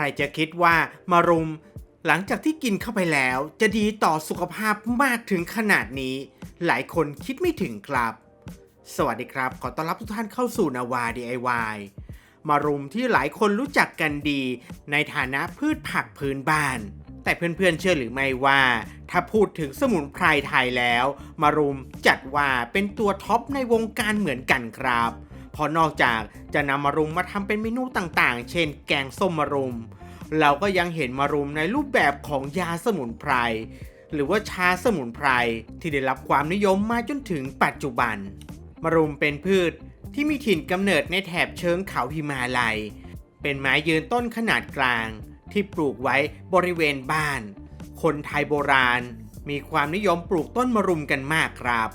รจะคิดว่ามารุม หลังจากที่กินเข้าไปแล้ว จะดีต่อสุขภาพมากถึงขนาดนี้ หลายคนคิดไม่ถึงครับ สวัสดีครับ ขอต้อนรับทุกท่านเข้าสู่นาวา DIY มารุมที่หลายคนรู้จักกันดี ในฐานะพืชผักพื้นบ้าน แต่เพื่อนๆเชื่อหรือไม่ว่า ถ้าพูดถึงสมุนไพรไทยแล้ว มารุมจัดว่าเป็นตัวท็อปในวงการเหมือนกันครับ เพราะนอกจากจะนำมารุมมาทำเป็นเมนูต่างๆ เช่น แกงส้มมารุม เราก็ยังเห็นมารุมในรูปแบบของยาสมุนไพรหรือว่าชาสมุนไพรที่ได้รับความนิยมมาจนถึงปัจจุบัน มะรุมเป็นพืชที่มีถิ่นกำเนิดในแถบเชิงเขาหิมาลัย เป็นไม้ยืนต้นขนาดกลาง ที่ปลูกไว้บริเวณบ้าน คนไทยโบราณ มีความนิยมปลูกต้นมะรุมกันมากครับ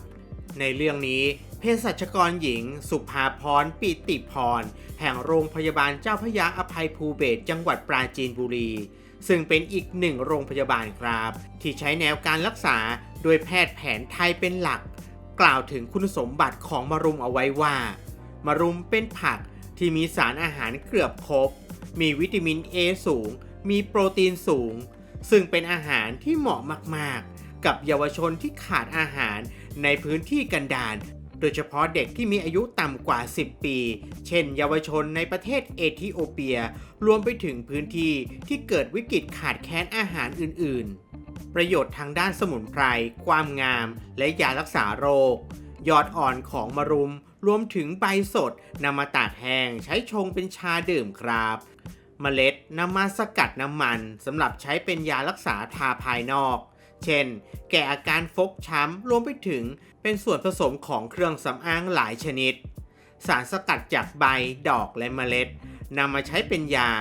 ในเรื่องนี้ สัชกรหญิง สุภาพรปิติพร แห่งโรงพยาบาลเจ้าพระยาอภัยภูเบศจังหวัดปราจีนบุรี ซึ่งเป็นอีกหนึ่งโรงพยาบาลครับ ที่ใช้แนวการรักษาโดยแพทย์แผนไทยเป็นหลัก กล่าวถึงคุณสมบัติของมะรุมเอาไว้ว่า มะรุมเป็นผักที่มีสารอาหารเกือบครบ มีวิตามิน A สูง มีโปรตีนสูง ซึ่งเป็นอาหารที่เหมาะมากๆ กับเยาวชนที่ขาดอาหารในพื้นที่กันดาร โดยเฉพาะเด็กที่มีอายุต่ำกว่า 10 ปี เช่น เยาวชนในประเทศเอธิโอเปีย รวมไปถึงพื้นที่ที่เกิดวิกฤตขาดแคลนอาหารอื่น ๆ ประโยชน์ทางด้านสมุนไพร ความงาม และยารักษาโรค ยอดอ่อนของมะรุม รวมถึงใบสดนำมาตากแห้งใช้ชงเป็นชาดื่มครับเมล็ดนำมาสกัดน้ำมันสำหรับใช้เป็นยารักษาทาภายนอก เช่น แก่อาการฟกช้ำรวมไปถึงเป็นส่วนผสมของเครื่องสำอางหลายชนิด สารสกัดจากใบ ดอกและเมล็ดนำมาใช้เป็นยา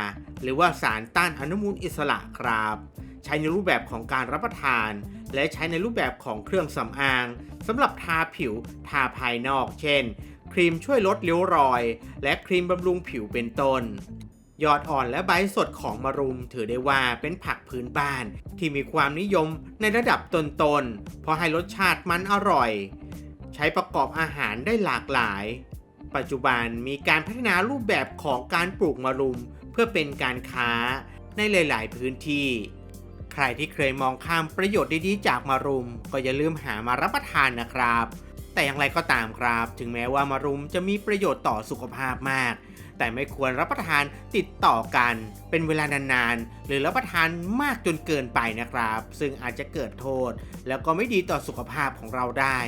หรือว่าสารต้านอนุมูลอิสระครับ ใช้ในรูปแบบของการรับประทาน และใช้ในรูปแบบของเครื่องสำอางสำหรับทาผิวทาภายนอก เช่น ครีมช่วยลดริ้วรอย และครีมบำรุงผิวเป็นต้น ยอดอ่อนและใบสดของมะรุมถือได้ว่าเป็นผักพื้นบ้าน ที่มีความนิยมในระดับต้นๆ เพราะให้รสชาติมันอร่อย ใช้ประกอบอาหารได้หลากหลาย ปัจจุบันมีการพัฒนารูปแบบของการปลูกมะรุมเพื่อเป็นการค้าในหลายๆ พื้นที่ ใครที่เคยมองข้ามประโยชน์ดีๆ จากมะรุม ก็อย่าลืมหามารับประทานนะครับ แต่อย่างไรก็ตามครับ ถึงแม้ว่ามะรุมจะมีประโยชน์ต่อสุขภาพมาก แต่ไม่ควรรับประทานติดต่อกัน เป็นเวลานานๆ หรือรับประทานมากจนเกินไปนะครับ ซึ่งอาจจะเกิดโทษ แล้วก็ไม่ดีต่อสุขภาพของเราได้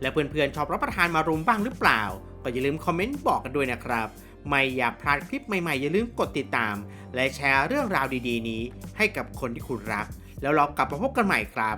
และเพื่อนๆชอบรับประทานมารุมบ้างหรือเปล่า ก็อย่าลืมคอมเมนต์บอกกันด้วยนะครับไม่อยากพลาดคลิปใหม่ๆ อย่าลืมกดติดตาม และแชร์เรื่องราวดีๆ นี้ให้กับคนที่คุณรัก แล้วเรากลับมาพบกันใหม่ครับ